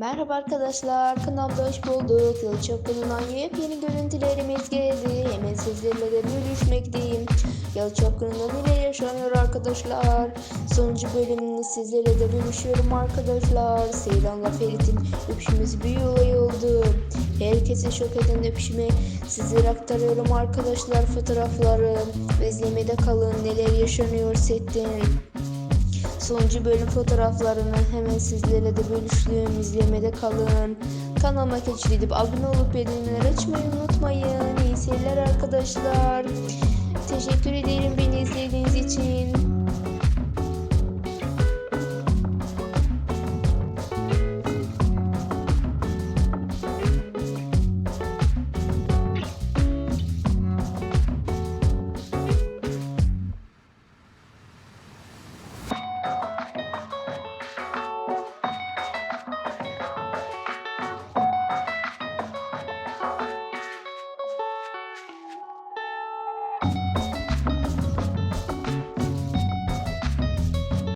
Merhaba arkadaşlar, kanalda hoş bulduk. Yıl Çapkını'ndan yepyeni görüntülerimiz geldi. Hemen sizlerle de bölüşmekteyim. Yıl Çapkını'nda neler yaşanıyor arkadaşlar? Sonuncu bölümünü sizlerle de bölüşüyorum arkadaşlar. Seyran'la Ferit'in öpüşmesi bir olay oldu. Herkesi şok eden öpüşme sizlere aktarıyorum arkadaşlar fotoğrafları. Ve izlemede kalın neler yaşanıyor setten. Sonuncu bölüm fotoğraflarını hemen sizlerle de bölüştüm. İzlemede kalın. Kanalıma keşfedip abone olup bildirimleri açmayı unutmayın. İyi seyirler arkadaşlar. Teşekkür ederim beni izlediğiniz için.